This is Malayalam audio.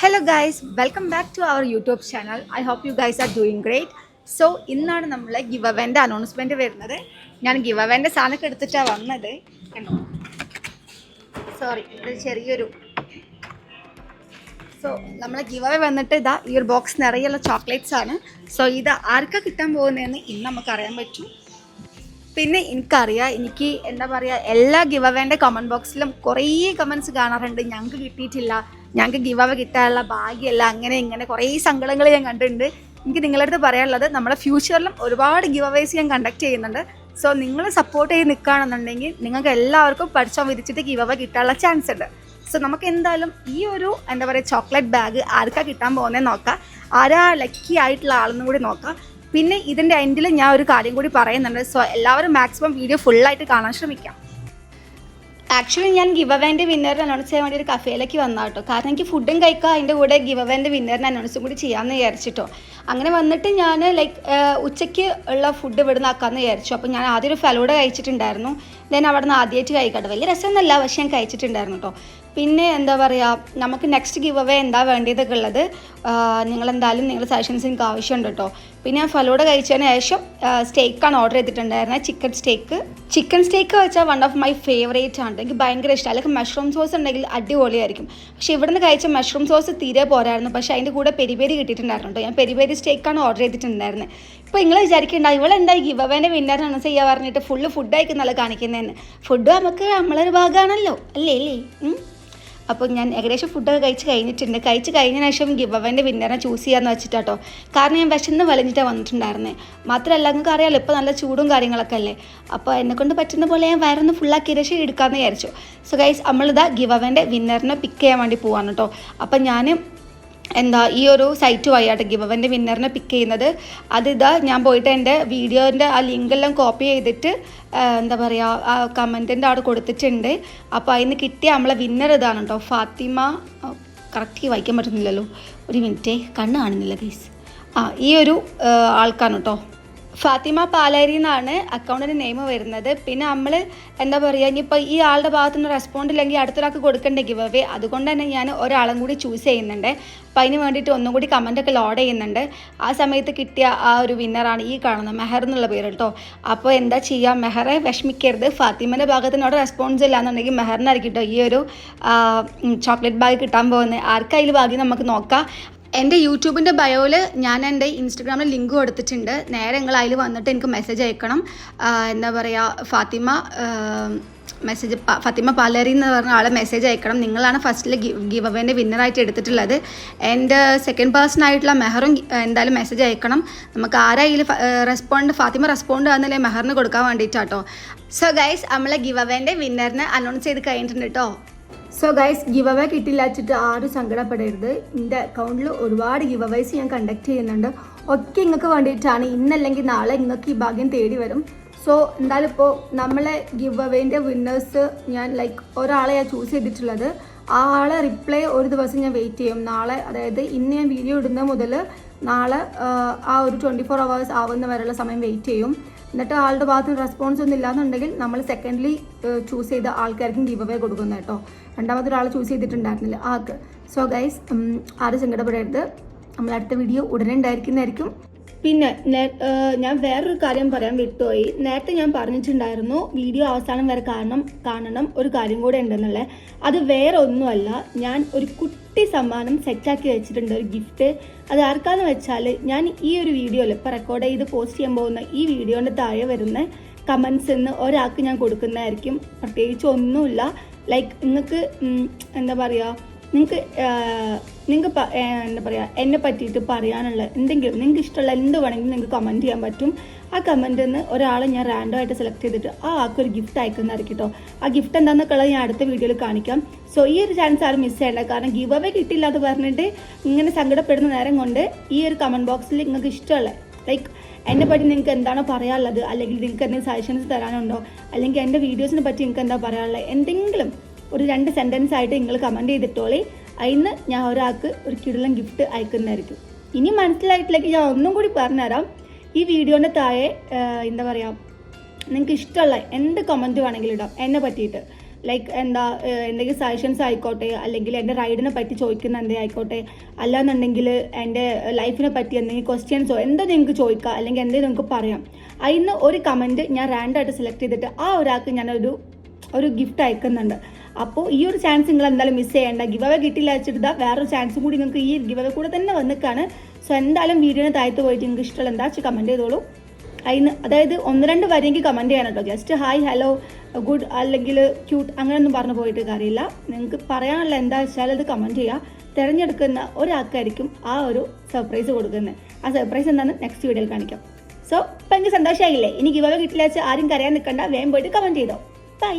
Hello guys welcome back to our YouTube channel I hope you guys are doing great so ഇന്നാണ് നമ്മൾ ഗിവ് അവന്റെ അനൗൺസ്മെന്റ് വരുന്നത്. ഞാൻ ഗിവ് അവന്റെ സാധനമൊക്കെ എടുത്തിട്ടാണ് വന്നത്. കണ്ടോ? സോറി ഇത് ചെറിയൊരു സോ നമ്മൾ ഗിവ് അവേ വന്നിട്ട് ഇതാ ഈ ഒരു ബോക്സ് നിറയുള്ള ചോക്ലേറ്റ്സ് ആണ്. സോ ഇത് ആർക്കാ കിട്ടാൻ പോകുന്നതെന്ന് ഇന്ന് നമുക്ക് അറിയാൻ പറ്റും. പിന്നെ എനിക്കറിയാം എനിക്ക് എന്താ പറയുക എല്ലാ ഗിവ് അവേന്റെ കമന്റ് ബോക്സിലും കുറേ കമന്റ്സ് കാണാറുണ്ട്. ഞങ്ങൾക്ക് കിട്ടിയിട്ടില്ല. ഞങ്ങൾക്ക് ഗിവ് അവ കിട്ടാനുള്ള ഭാഗ്യമല്ല അങ്ങനെ ഇങ്ങനെ കുറേ സങ്കടങ്ങൾ ഞാൻ കണ്ടിട്ടുണ്ട്. എനിക്ക് നിങ്ങളുടെ അടുത്ത് പറയാനുള്ളത് നമ്മളെ ഫ്യൂച്ചറിലും ഒരുപാട് ഗിവ് അവേസ് ഞാൻ കണ്ടക്ട് ചെയ്യുന്നുണ്ട്. സോ നിങ്ങൾ സപ്പോർട്ട് ചെയ്ത് നിൽക്കുകയാണെന്നുണ്ടെങ്കിൽ നിങ്ങൾക്ക് എല്ലാവർക്കും പഠിച്ചോ വിരിച്ചിട്ട് ഗിവ് അവ കിട്ടാനുള്ള ചാൻസ് ഉണ്ട്. സോ നമുക്ക് എന്തായാലും ഈ ഒരു എന്താ പറയുക ചോക്ലേറ്റ് ബാഗ് ആർക്കാ കിട്ടാൻ പോകുന്നത് നോക്കാം. ആരാ ലക്കി ആയിട്ടുള്ള ആളെന്നും കൂടി നോക്കാം. പിന്നെ ഇതിന്റെ എൻഡിൽ ഞാൻ ഒരു കാര്യം കൂടി പറയുന്നുണ്ട്. സോ എല്ലാവരും മാക്സിമം വീഡിയോ ഫുള്ളായിട്ട് കാണാൻ ശ്രമിക്കാം. ആക്ച്വലി ഞാൻ ഗിവ് അവേന്റെ വിന്നറിനെ അനൗൺസ് ചെയ്യാൻ വേണ്ടി ഒരു കഫേയിലേക്ക് വന്ന കേട്ടോ കാരണം എനിക്ക് ഫുഡും കഴിക്കാം അതിന്റെ കൂടെ ഗിവ് അവേന്റെ വിന്നറിനെ അനൗൺസും കൂടി ചെയ്യാമെന്ന് വിചാരിച്ചിട്ടോ. അങ്ങനെ വന്നിട്ട് ഞാൻ ലൈക്ക് ഉച്ചയ്ക്ക് ഉള്ള ഫുഡ് ഇവിടെ നിന്ന് ആക്കാമെന്ന് വിചാരിച്ചു. അപ്പോൾ ഞാൻ ആദ്യം ഒരു ഫലൂഡ കഴിച്ചിട്ടുണ്ടായിരുന്നു. ദെൻ അവിടെ നിന്ന് ആദ്യമായിട്ട് കഴിക്കട്ടെ. വലിയ രസമൊന്നുമല്ല പക്ഷേ ഞാൻ കഴിച്ചിട്ടുണ്ടായിരുന്നു കേട്ടോ പിന്നെ എന്താ പറയുക നമുക്ക് നെക്സ്റ്റ് ഗിവ് അവേ എന്താ വേണ്ടതൊക്കെ ഉള്ളത് നിങ്ങൾ എന്തായാലും നിങ്ങളുടെ സജഷൻസ് എനിക്ക് ആവശ്യമുണ്ട് കേട്ടോ പിന്നെ ഞാൻ ഫലൂഡ കഴിച്ചതിന് ശേഷം സ്റ്റേക്കാണ് ഓർഡർ ചെയ്തിട്ടുണ്ടായിരുന്നത് ചിക്കൻ സ്റ്റേക്ക് ചിക്കൻ സ്റ്റേക്ക് വെച്ചാൽ വൺ ഓഫ് മൈ ഫേവറേറ്റ് ആണ്. എനിക്ക് ഭയങ്കര ഇഷ്ടമാണ് അല്ലെങ്കിൽ മഷ്റൂം സോസ് ഉണ്ടെങ്കിൽ അടിപൊളിയായിരിക്കും. പക്ഷേ ഇവിടെ നിന്ന് കഴിച്ച മഷ്റൂം സോസ് തീരെ പോരായിരുന്നു. പക്ഷേ അതിന്റെ കൂടെ പെരിപേരി പെരി കിട്ടിയിട്ടുണ്ടായിരുന്നു കേട്ടോ ഞാൻ പെരിപേരി പെരി സ്റ്റേക്കാണ് ഓർഡർ ചെയ്തിട്ടുണ്ടായിരുന്നത് ഇപ്പോൾ നിങ്ങൾ വിചാരിക്കേണ്ട ഇവളെന്താ ഗിവ് അവേന്റെ വിന്നർ അനൗൺസ് ചെയ്യാൻ പറഞ്ഞിട്ട് ഫുള്ള് ഫുഡ് നല്ല കാണിക്കുന്നതെന്ന് ഫുഡ് നമുക്ക് നമ്മളൊരു ഭാഗമാണല്ലോ അല്ലേ അല്ലേ? അപ്പോൾ ഞാൻ ഏകദേശം ഫുഡൊക്കെ കഴിച്ച് കഴിഞ്ഞിട്ടുണ്ട്. കഴിച്ച് കഴിഞ്ഞ ശേഷം ഗിവ് വിന്നറിനെ ചൂസ് ചെയ്യാമെന്ന് വെച്ചിട്ടാട്ടോ. കാരണം ഞാൻ വിശന്ന് വലിഞ്ഞിട്ടാണ് വന്നിട്ടുണ്ടായിരുന്നത് മാത്രമല്ല നിങ്ങൾക്ക് അറിയാമല്ലോ ഇപ്പോൾ നല്ല ചൂടും കാര്യങ്ങളൊക്കെ അല്ലേ? അപ്പോൾ എന്നെക്കൊണ്ട് പറ്റുന്ന പോലെ ഞാൻ വയറൊന്ന് ഫുള്ളാക്കി രക്ഷ എടുക്കാമെന്ന് വിചാരിച്ചു. സോ ഗൈസ് നമ്മളിതാ ഗിവ് വിന്നറിനെ പിക്ക് ചെയ്യാൻ വേണ്ടി പോവാണ് കേട്ടോ അപ്പോൾ ഞാൻ എന്താ ഈ ഒരു സൈറ്റ് വഴിയാട്ട് ഗിവ് അവന്റെ വിന്നറിനെ പിക്ക് ചെയ്യുന്നത്. അതിതാ ഞാൻ പോയിട്ട് എന്റെ വീഡിയോന്റെ ആ ലിങ്കെല്ലാം കോപ്പി ചെയ്തിട്ട് എന്താ പറയുക ആ കമന്റിന്റെ അവിടെ കൊടുത്തിട്ടുണ്ട്. അപ്പോൾ അതിന് കിട്ടിയ നമ്മളെ വിന്നർ ഇതാണ് കേട്ടോ ഫാത്തിമ. കറക്റ്റ് വായിക്കാൻ പറ്റുന്നില്ലല്ലോ. ഒരു മിനിറ്റേ കണ്ണ് കാണുന്നില്ല ഗൈസ് ആ ഈ ഒരു ആൾക്കാണ് കേട്ടോ ഫാത്തിമ പാലേരി എന്നാണ് അക്കൗണ്ടിന്റെ നെയിം വരുന്നത്. പിന്നെ നമ്മൾ എന്താ പറയുക ഇനിയിപ്പോൾ ഈ ആളുടെ ഭാഗത്തു നിന്ന് റെസ്പോണ്ട് ഇല്ലെങ്കിൽ അടുത്തൊരാൾക്ക് കൊടുക്കേണ്ട ഗിവ് അവേ അതുകൊണ്ട് തന്നെ ഞാൻ ഒരാളും കൂടി ചൂസ് ചെയ്യുന്നുണ്ട്. അപ്പോൾ അതിന് വേണ്ടിയിട്ട് ഒന്നും കൂടി കമന്റൊക്കെ ലോഡ് ചെയ്യുന്നുണ്ട്. ആ സമയത്ത് കിട്ടിയ ആ ഒരു വിന്നറാണ് ഈ കാണുന്ന മെഹർ എന്നുള്ള പേര് കേട്ടോ. അപ്പോൾ എന്താ ചെയ്യുക മെഹറെ വിഷമിക്കരുത്. ഫാത്തിമന്റെ അവിടെ റെസ്പോൺസ് ഇല്ല എന്നുണ്ടെങ്കിൽ മെഹറിനായിരിക്കും കേട്ടോ ഈ ഒരു ചോക്ലേറ്റ് ബാഗ് കിട്ടാൻ പോകുന്നത്. ആർക്കായാലും ഭാഗ്യം? നമുക്ക് നോക്കാം. എന്റെ യൂട്യൂബിന്റെ ബയോയിൽ ഞാൻ എന്റെ ഇൻസ്റ്റഗ്രാമിൽ ലിങ്ക് കൊടുത്തിട്ടുണ്ട്. നേരെ നിങ്ങൾ അതിൽ വന്നിട്ട് എനിക്ക് മെസ്സേജ് അയക്കണം. എന്താ പറയുക ഫാത്തിമ മെസ്സേജ് ഫത്തിമ പാലേരി എന്ന് പറഞ്ഞ ആളെ മെസ്സേജ് അയക്കണം. നിങ്ങളാണ് ഫസ്റ്റിൽ ഗിവ് അവേന്റെ വിന്നറായിട്ട് എടുത്തിട്ടുള്ളത് എന്റെ സെക്കൻഡ് പേഴ്സൺ ആയിട്ടുള്ള മെഹറും എന്തായാലും മെസ്സേജ് അയക്കണം. നമുക്ക് ആരായാലും റെസ്പോണ്ട് ഫാത്തിമ റെസ്പോണ്ട് ആകുന്നില്ലേ മെഹറിന് കൊടുക്കാൻ വേണ്ടിയിട്ടാട്ടോ. സോ ഗൈസ് നമ്മളെ ഗിവ് അവേന്റെ വിന്നറിനെ അനൗൺസ് ചെയ്ത് കഴിഞ്ഞിട്ടുണ്ട് കേട്ടോ സോ ഗൈസ് ഗിവ് അവേ കിട്ടില്ല വെച്ചിട്ട് ആരും സങ്കടപ്പെടരുത്. എന്റെ അക്കൗണ്ടിൽ ഒരുപാട് ഗിവ് അവേസ് ഞാൻ കണ്ടക്ട് ചെയ്യുന്നുണ്ട്. ഒക്കെ നിങ്ങൾക്ക് വേണ്ടിയിട്ടാണ്. ഇന്നല്ലെങ്കിൽ നാളെ നിങ്ങൾക്ക് ഈ ഭാഗ്യം തേടി വരും. സോ എന്തായാലും ഇപ്പോൾ നമ്മളെ ഗിവ് അവേന്റെ വിന്നേഴ്സ് ഞാൻ ലൈക്ക് ഒരാളെ ഞാൻ ചൂസ് ചെയ്തിട്ടുള്ളത്. ആ ആളെ റിപ്ലൈ ഒരു ദിവസം ഞാൻ വെയിറ്റ് ചെയ്യും. നാളെ അതായത് ഇന്ന് ഞാൻ വീഡിയോ ഇടുന്ന മുതൽ നാളെ ആ ഒരു ട്വന്റി ഫോർ അവേഴ്സ് ആവുന്ന വരെയുള്ള സമയം വെയിറ്റ് ചെയ്യും. എന്നിട്ട് ആളുടെ ഭാഗത്ത് റെസ്പോൺസ് ഒന്നും ഇല്ലാന്നുണ്ടെങ്കിൽ നമ്മൾ സെക്കൻഡ്ലി ചൂസ് ചെയ്ത ആൾക്കാർക്കും ഗീവ് അവേ കൊടുക്കുന്നത് കേട്ടോ. രണ്ടാമത്തെ ഒരാൾ ചൂസ് ചെയ്തിട്ടുണ്ടായിരുന്നില്ല. ആൾക്ക് സോ ഗൈസ് ആരും സങ്കടപ്പെടരുത്. നമ്മൾ അടുത്ത വീഡിയോ ഉടനെ ഉണ്ടായിരിക്കുന്നതായിരിക്കും. പിന്നെ ഞാൻ വേറൊരു കാര്യം പറയാൻ വിട്ടുപോയി. നേരത്തെ ഞാൻ പറഞ്ഞിട്ടുണ്ടായിരുന്നു വീഡിയോ അവസാനം വരെ കാരണം കാണണം ഒരു കാര്യം കൂടെ ഉണ്ടെന്നുള്ളത് അത് വേറെ ഒന്നുമല്ല ഞാൻ ഒരു കുട്ടി സമ്മാനം സെറ്റാക്കി വെച്ചിട്ടുണ്ട് ഒരു ഗിഫ്റ്റ് അത് ആർക്കാന്ന് വെച്ചാൽ ഞാൻ ഈ ഒരു വീഡിയോയിൽ ഇപ്പോൾ റെക്കോർഡ് ചെയ്ത് പോസ്റ്റ് ചെയ്യാൻ പോകുന്ന ഈ വീഡിയോന്റെ താഴെ വരുന്ന കമൻസ് എന്ന് ഒരാൾക്ക് ഞാൻ കൊടുക്കുന്നതായിരിക്കും. പ്രത്യേകിച്ച് ഒന്നുമില്ല. ലൈക്ക് നിങ്ങൾക്ക് എന്താ പറയുക നിങ്ങൾക്ക് നിങ്ങൾക്ക് എന്താ പറയുക എന്നെ പറ്റിയിട്ട് പറയാനുള്ള എന്തെങ്കിലും നിങ്ങൾക്ക് ഇഷ്ടമുള്ള എന്ത് വേണമെങ്കിലും നിങ്ങൾക്ക് കമന്റ് ചെയ്യാൻ പറ്റും. ആ കമന്റിൽ നിന്ന് ഒരാളെ ഞാൻ റാൻഡം ആയിട്ട് സെലക്ട് ചെയ്തിട്ട് ആ ആൾക്ക് ഒരു ഗിഫ്റ്റ് അയക്കുന്നതായിരിക്കും കേട്ടോ ആ ഗിഫ്റ്റ് എന്താണെന്നൊക്കെ ഉള്ളത് ഞാൻ അടുത്ത വീഡിയോയിൽ കാണിക്കാം. സോ ഈ ഒരു ചാൻസ് ആരും മിസ് ചെയ്യേണ്ട. കാരണം ഗിവ് അവേ കിട്ടില്ല എന്ന് പറഞ്ഞിട്ട് ഇങ്ങനെ സങ്കടപ്പെടുന്ന നേരം കൊണ്ട് ഈ ഒരു കമന്റ് ബോക്സിൽ നിങ്ങൾക്ക് ഇഷ്ടമുള്ള ലൈക്ക് എന്നെ പറ്റി നിങ്ങൾക്ക് എന്താണോ പറയാനുള്ളത് അല്ലെങ്കിൽ നിങ്ങൾക്ക് എന്തെങ്കിലും സജഷൻസ് തരാനുണ്ടോ അല്ലെങ്കിൽ എന്റെ വീഡിയോസിനെ പറ്റി നിങ്ങൾക്ക് എന്താ പറയാനുള്ളത് എന്തെങ്കിലും ഒരു രണ്ട് സെന്റൻസ് ആയിട്ട് നിങ്ങൾ കമന്റ് ചെയ്തിട്ടോളി. അതിന്ന് ഞാൻ ഒരാൾക്ക് ഒരു കിടിലൻ ഗിഫ്റ്റ് അയക്കുന്നതായിരിക്കും. ഇനി മനസ്സിലായിട്ടില്ലെങ്കിൽ ഞാൻ ഒന്നും കൂടി പറഞ്ഞുതരാം. ഈ വീഡിയോന്റെ താഴെ എന്താ പറയുക നിങ്ങൾക്ക് ഇഷ്ടമുള്ള എന്ത് കമന്റ് വേണമെങ്കിലും ഇടാം. എന്നെ പറ്റിയിട്ട്. ലൈക്ക് എന്താ എന്തെങ്കിലും സജഷൻസ് ആയിക്കോട്ടെ അല്ലെങ്കിൽ എന്റെ റൈഡിനെ പറ്റി ചോദിക്കുന്ന എന്തെങ്കിലും ആയിക്കോട്ടെ അല്ലാന്നുണ്ടെങ്കിൽ എന്റെ ലൈഫിനെ പറ്റി എന്തെങ്കിലും ക്വസ്റ്റ്യൻസോ എന്താ നിങ്ങൾക്ക് ചോദിക്കുക അല്ലെങ്കിൽ എന്തെങ്കിലും നിങ്ങൾക്ക് പറയാം. അതിന് ഒരു കമന്റ് ഞാൻ റാൻഡായിട്ട് സെലക്ട് ചെയ്തിട്ട് ആ ഒരാൾക്ക് ഞാനൊരു ഒരു ഗിഫ്റ്റ് അയക്കുന്നുണ്ട്. അപ്പോൾ ഈ ഒരു ചാൻസ് നിങ്ങൾ എന്തായാലും മിസ് ചെയ്യേണ്ട. ഗിവ് അവ കിട്ടില്ല വെച്ചിട്ട് വേറൊരു ചാൻസും കൂടി നിങ്ങൾക്ക് ഈ ഗിവ് അവ കൂടെ തന്നെ വന്നിക്കാണ്. സോ എന്തായാലും വീഡിയോനെ താഴ്ത്ത് പോയിട്ട് നിങ്ങൾക്ക് ഇഷ്ടമുള്ള എന്താ വെച്ചാൽ കമന്റ് ചെയ്തോളൂ. അതിന് അതായത് ഒന്ന് രണ്ട് വരെയെങ്കിൽ കമന്റ് ചെയ്യണം കേട്ടോ. ജസ്റ്റ് ഹായ് ഹലോ ഗുഡ് അല്ലെങ്കിൽ ക്യൂട്ട് അങ്ങനെയൊന്നും പറഞ്ഞു പോയിട്ട് കാര്യമില്ല. നിങ്ങൾക്ക് പറയാനുള്ള എന്താ വെച്ചാൽ അത് കമന്റ് ചെയ്യുക. തിരഞ്ഞെടുക്കുന്ന ഒരാൾക്കായിരിക്കും ആ ഒരു സർപ്രൈസ് കൊടുക്കുന്നത്. ആ സർപ്രൈസ് എന്താണെന്ന് നെക്സ്റ്റ് വീഡിയോയിൽ കാണിക്കാം. സോ ഇപ്പം എനിക്ക് സന്തോഷമായില്ലേ? ഇനി ഗിവ് കിട്ടില്ല വെച്ചാൽ ആരും കരയാൻ നിൽക്കണ്ട. വേഗം പോയിട്ട് കമന്റ് ചെയ്തോ. ബൈ